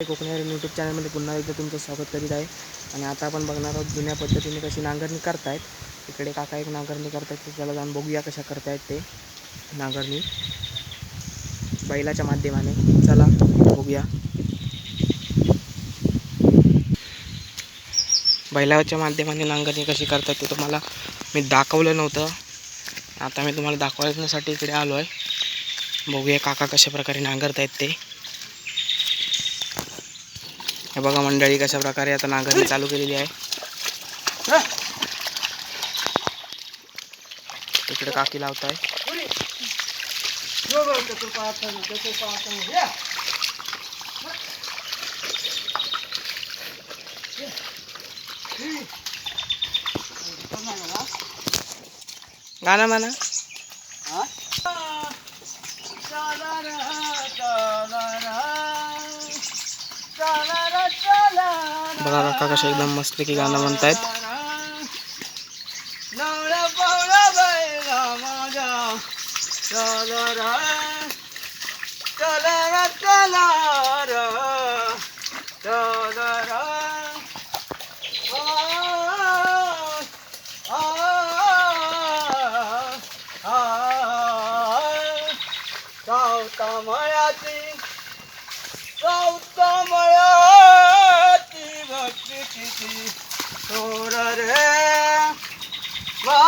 Konkani YouTube चॅनलमध्ये पुन्हा एकदा तुमचं स्वागत करीत आहे. आणि आता आपण बघणार आहोत जुन्या पद्धतीने कशी नांगरणी करतायत. इकडे काका एक नांगरणी करतायत त्याला जाऊन बघूया कशा करतायत ते नांगरणी. बैलाच्या माध्यमाने. चला बघूया. बैलाच्या माध्यमाने नांगरणी कशी करतात ते तुम्हाला मी दाखवलं नव्हतं. आता मी तुम्हाला दाखवण्यासाठी इकडे आलो आहे बघूया काका कशा प्रकारे नांगरतायत ते. हे बघा मंडळी कशा प्रकारे आता नांगरणी चालू केलेली आहे. तिकडे काकी लावताय. गाणं म्हणा. बघा काका कशा एकदम मस्त की गाणं म्हणतायत नवरा पावला बैला माझा चला रा चला रा चला रा चला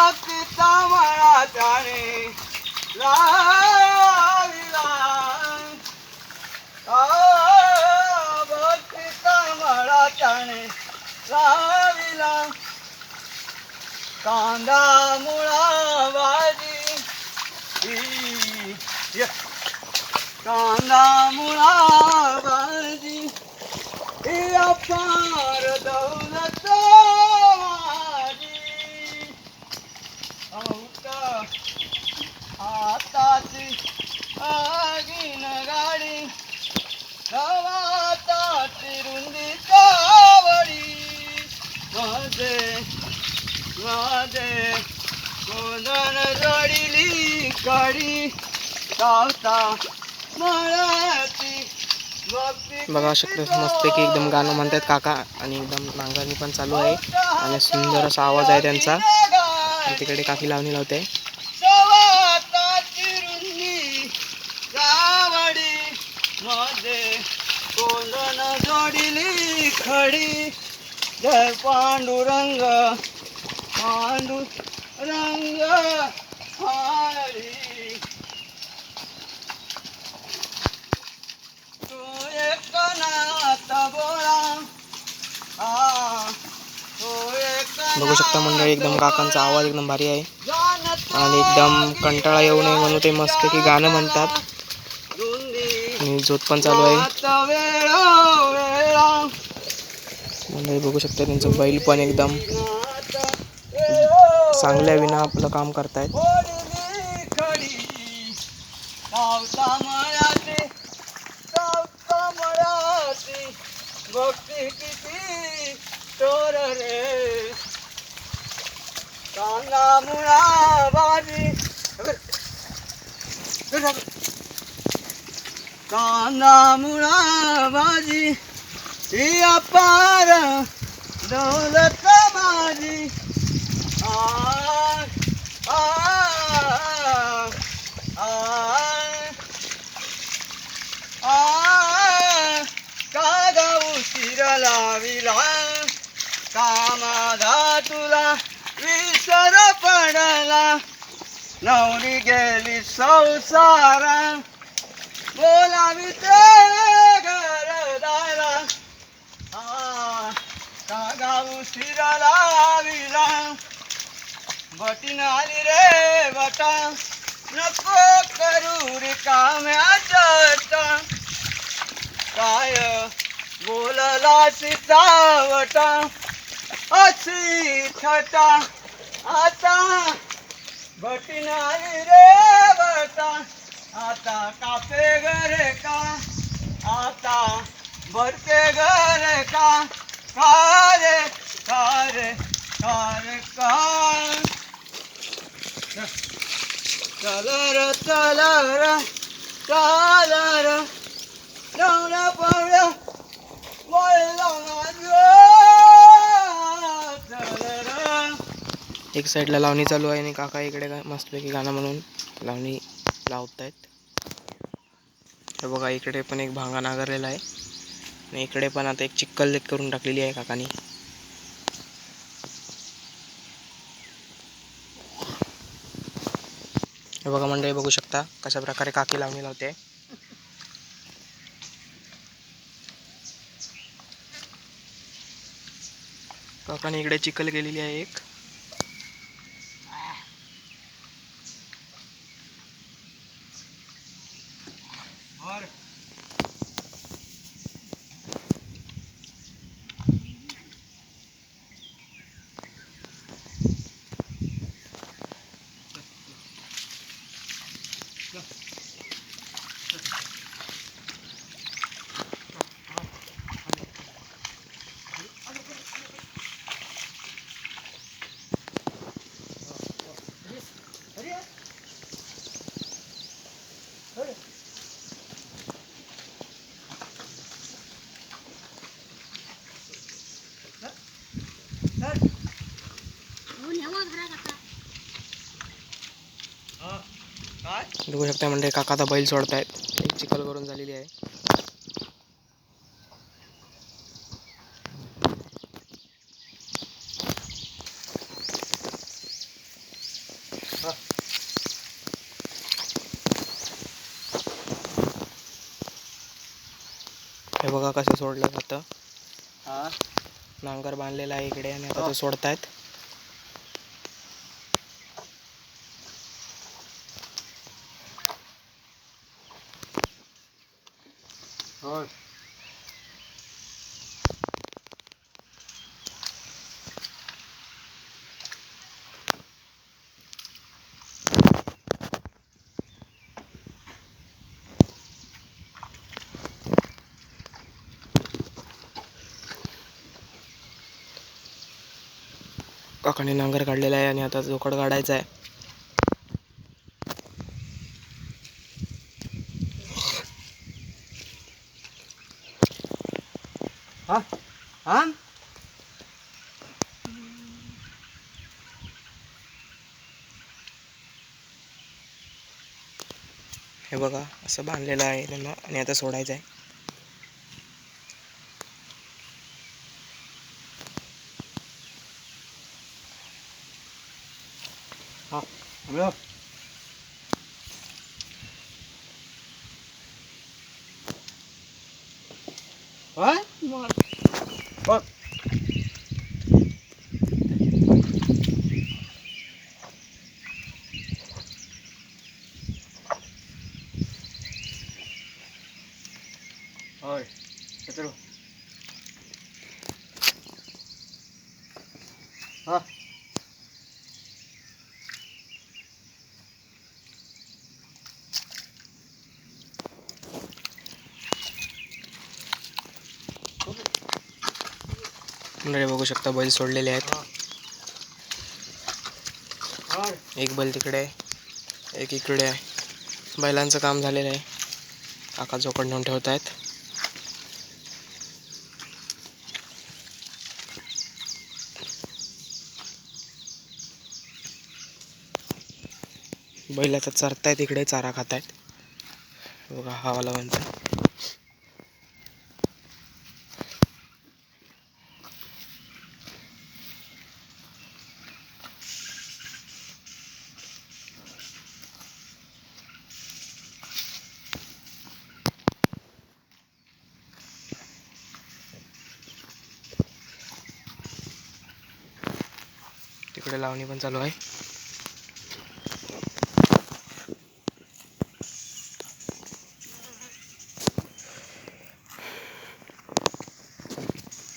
भक्तीचा मळा त्याने लाविला आ, भक्तीचा मळा त्याने लाविला कांदा मुळा भाजी ई, य. कांदा मुळा भाजी ही अपार दौलत माझी औता हाताची आगीन गाडी गवाताची रुंदी कावडी. माझे माझे गोंधळ रडिली काडी सावता मळाची भक्ती बघा शकतो मस्त की एकदम गाणं म्हणतात काका आणि एकदम नांगरणी पण चालू आहे. आणि सुंदर असा आवाज आहे त्यांचा. तिकडे काकी लावणी लावते. जोडली खडी. जय पांडुरंग पांडुरंग हरी तू एक नाथ बोळा. आ तू एक बघू शकता मंडळी एकदम काकांचा आवाज एकदम भारी आहे. आणि एकदम कंटाळा येऊ नये म्हणून ते मस्त की गाणं म्हणतात. आणि झोत पण चालू आहे. आता वेळा वेळा मंडळी बघू शकता त्यांचं बैल पण एकदम चांगल्या विना आपलं काम करतायत. ओढली खडी सावता मळाची सावता मळाची भक्ती किती चोर रे कांदा मुळा भाजी ही अपार दौलत माझी. आ आ आ आ कागा उशीर लाविला. कामादा तुला विसर पडला. नवरी गेली संसारा बोलावी ते घरदारा आ कागा उशीर लाविला बटीन आली रे बटा. नको करू रिकाम्या चटा काय बोलला सीतावटा अशी छटा. आता बटीन आली रे बटा. आता कापे घर का? आता भरते घर का? कारे कारे कारे काल चलर चलर चालर. लावण्या पावड्या एक साईडला लावणी चालू आहे आणि काका इकडे मस्तपैकी गाणं म्हणून लावणी लावत आहेत हे बघा इकडे पण एक भांगा नागरलेला आहे. आणि इकडे पण आता एक चिक्कल करून टाकलेली आहे काकानी. हे बघा मंडळी बघू शकता कशा प्रकारे काकी लावणी लावते. काकाने इकडे चिखल केलेली आहे एक और हा काय बघू शकता म्हणजे काका आता बैल सोडतायत. एक चिखल करून झालेली आहे. हे बघा कसं सोडलं जातं. नांगर बांधलेला आहे इकडे आणि आता तो सोडतायत. काकाने नांगर काढलेला आहे आणि आता जोकड काढायचा आहे. हा? हा हे बघा असं बांधलेलं आहे त्यांना आणि आता सोडायचं आहे. काय बघ होय येतो हा मंडळी बघू शकता बैल सोडलेले आहेत. एक बैल तिकडे आहे एक इकडे आहे. बैलांचं काम झालेलं आहे. काका जोकड नेऊन ठेवत आहेत. बैल आता चरतायत इकडे चारा खात आहेत बघा हवाला म्हणतात इकडे लावणी पण चालू आहे.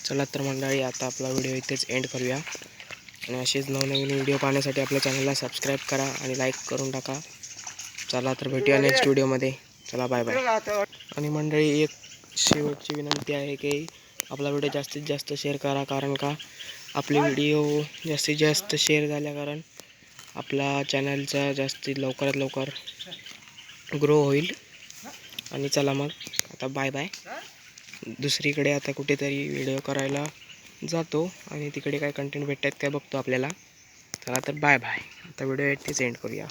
चला तर मंडळी आता आपला व्हिडिओ इथेच एंड करूया. आणि असेच नवनवीन व्हिडिओ पाहण्यासाठी आपल्या चॅनलला सबस्क्राईब करा आणि लाईक करून टाका. चला तर भेटूया नेक्स्ट व्हिडिओमध्ये चला बाय बाय आणि मंडळी एक शेवटची विनंती आहे की आपला व्हिडिओ जास्तीत जास्त शेअर करा. कारण का? आपले व्हिडिओ जास्तीत जास्त शेअर झाल्या कारण आपला चॅनलचा जास्तीत लवकरात लवकर ग्रो होईल. आणि चला मग आता बाय बाय दुसरीकडे आता कुठेतरी व्हिडिओ करायला जातो आणि तिकडे काय कंटेंट भेटत आहेत काय बघतो आपल्याला. चला तर बाय बाय आता व्हिडिओ इथे सेंड करूया.